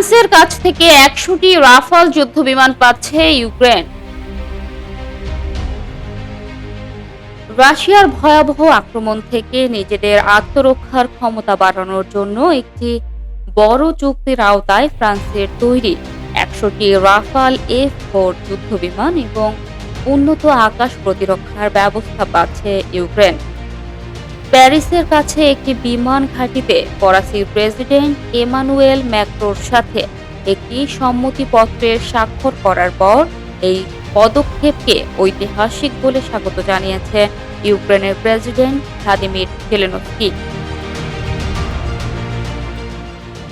ফ্রান্সের কাছ থেকে একশোটি রাফাল যুদ্ধবিমান পাচ্ছে ইউক্রেন। রাশিয়ার ভয়াবহ আক্রমণ থেকে নিজেদের আত্মরক্ষার ক্ষমতা বাড়ানোর জন্য একটি বড় চুক্তির আওতায় ফ্রান্সের তৈরি একশোটি রাফাল এফ ফোর যুদ্ধবিমান এবং উন্নত আকাশ প্রতিরক্ষার ব্যবস্থা পাচ্ছে ইউক্রেন। প্যারিসের কাছে একটি বিমান ঘাঁটিতে ফরাসি প্রেসিডেন্ট এমানুয়েল ম্যাক্রোর সাথে। একটি সম্মতিপত্রের স্বাক্ষর করার পর এই পদক্ষেপকে ঐতিহাসিক বলে স্বাগত জানিয়েছে ইউক্রেনের প্রেসিডেন্ট ভ্লাদিমির জেলেনস্কি।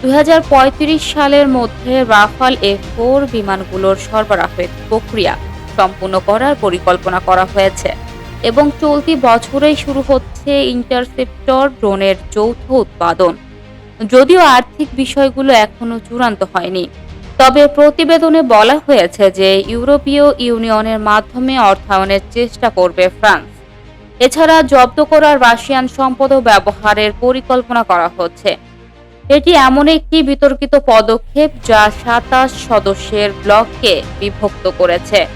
দু হাজার পঁয়ত্রিশ সালের মধ্যে রাফাল এফ ফোর বিমানগুলোর সরবরাহের প্রক্রিয়া সম্পূর্ণ করার পরিকল্পনা করা হয়েছে। এবং চলতি বছরেই শুরু হচ্ছে ইন্টারসেপ্টর ড্রোনের যৌথ উৎপাদন। যদিও আর্থিক বিষয়গুলো এখনও চূড়ান্ত হয়নি। তবে প্রতিবেদনে বলা হয়েছে যে ইউরোপীয় ইউনিয়নের মাধ্যমে অর্থায়নের চেষ্টা করবে ফ্রান্স। এছাড়া জব্দ করার রাশিয়ান সম্পদও ব্যবহারের পরিকল্পনা করা হচ্ছে। এটি এমন একটি বিতর্কিত পদক্ষেপ যা সাতাশ সদস্যের ব্লককে বিভক্ত করেছে।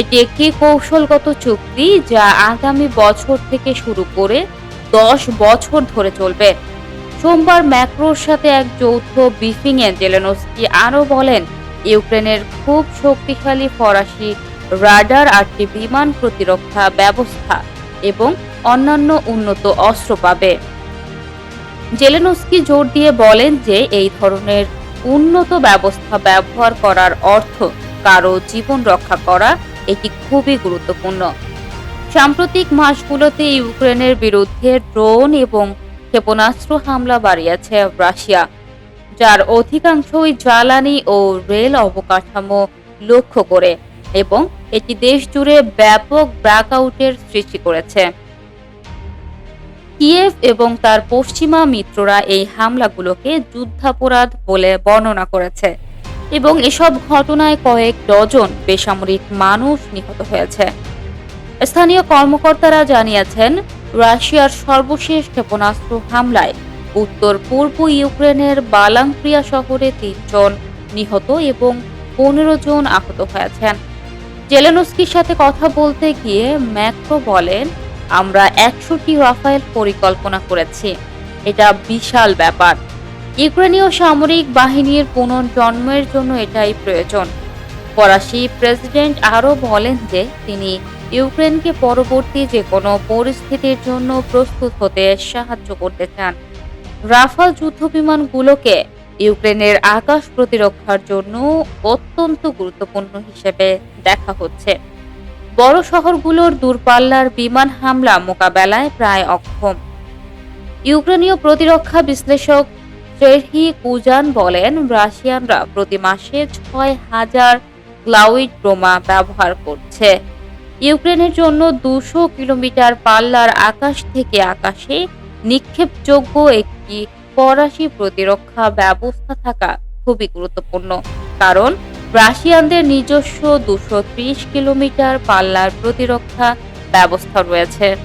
এটি একটি কৌশলগত চুক্তি যা আগামী বছর থেকে শুরু করে দশ বছর ধরে চলবে। সোমবার ম্যাক্রোর সাথে এক যৌথ ব্রিফিংয়ে জেলেনস্কি আরও বলেন, ইউক্রেনের খুব শক্তিশালী ফরাসি রাডার আটটি বিমান প্রতিরক্ষা ব্যবস্থা এবং অন্যান্য উন্নত অস্ত্র পাবে। জেলেনস্কি জোর দিয়ে বলেন যে এই ধরনের উন্নত ব্যবস্থা ব্যবহার করার অর্থ কারও জীবন রক্ষা করা এটি খুবই গুরুত্বপূর্ণ। সাম্প্রতিক মাসগুলোতে ইউক্রেনের বিরুদ্ধে ড্রোন এবং ক্ষেপণাস্ত্র হামলা বাড়িয়েছে রাশিয়া, যার অধিকাংশই জ্বালানি ও রেল অবকাঠামো লক্ষ্য করে এবং এটি দেশ জুড়ে ব্যাপক ব্র্যাকআউটের সৃষ্টি করেছে। কিয়েভ এবং তার পশ্চিমা মিত্ররা এই হামলাগুলোকে যুদ্ধাপরাধ বলে বর্ণনা করেছে। এবং এসব ঘটনায় কয়েক ডজন বেসামরিক মানুষ নিহত হয়েছে। স্থানীয় কর্মকর্তারা জানিয়েছেন, রাশিয়ার সর্বশেষ ক্ষেপণাস্ত্র হামলায় উত্তর পূর্ব ইউক্রেনের বালাংক্রিয়া শহরে তিনজন নিহত এবং পনেরো জন আহত হয়েছেন। জেলেনস্কির সাথে কথা বলতে গিয়ে ম্যাক্রো বলেন, আমরা একশোটি রাফায়েল পরিকল্পনা করেছি। এটা বিশাল ব্যাপার। ইউক্রেনীয় সামরিক বাহিনীর পুনর্জন্মের জন্য এটাই প্রয়োজন। ফরাসি প্রেসিডেন্ট আরও বলেন যে, তিনি ইউক্রেনকে পরবর্তী যে কোনো পরিস্থিতির জন্য প্রস্তুত হতে সাহায্য করতে চান। রাফাল যুদ্ধবিমানগুলোকে ইউক্রেনের আকাশ প্রতিরক্ষার জন্য অত্যন্ত গুরুত্বপূর্ণ হিসেবে দেখা হচ্ছে। বড় শহরগুলোর দূরপাল্লার বিমান হামলা মোকাবেলায় প্রায় অক্ষম। ইউক্রেনীয় প্রতিরক্ষা বিশ্লেষক সেরহি কুজান বলেন, রাশিয়ানরা প্রতি মাসে ছয় হাজার ক্লাউইড বোমা ব্যবহার করছে। ইউক্রেনের জন্য দুশো কিলোমিটার পাল্লার আকাশ থেকে আকাশে নিক্ষেপযোগ্য একটি ফরাসি প্রতিরক্ষা ব্যবস্থা থাকা খুবই গুরুত্বপূর্ণ। কারণ, রাশিয়ানদের নিজস্ব দুশো কিলোমিটার পাল্লার প্রতিরক্ষা ব্যবস্থা রয়েছে।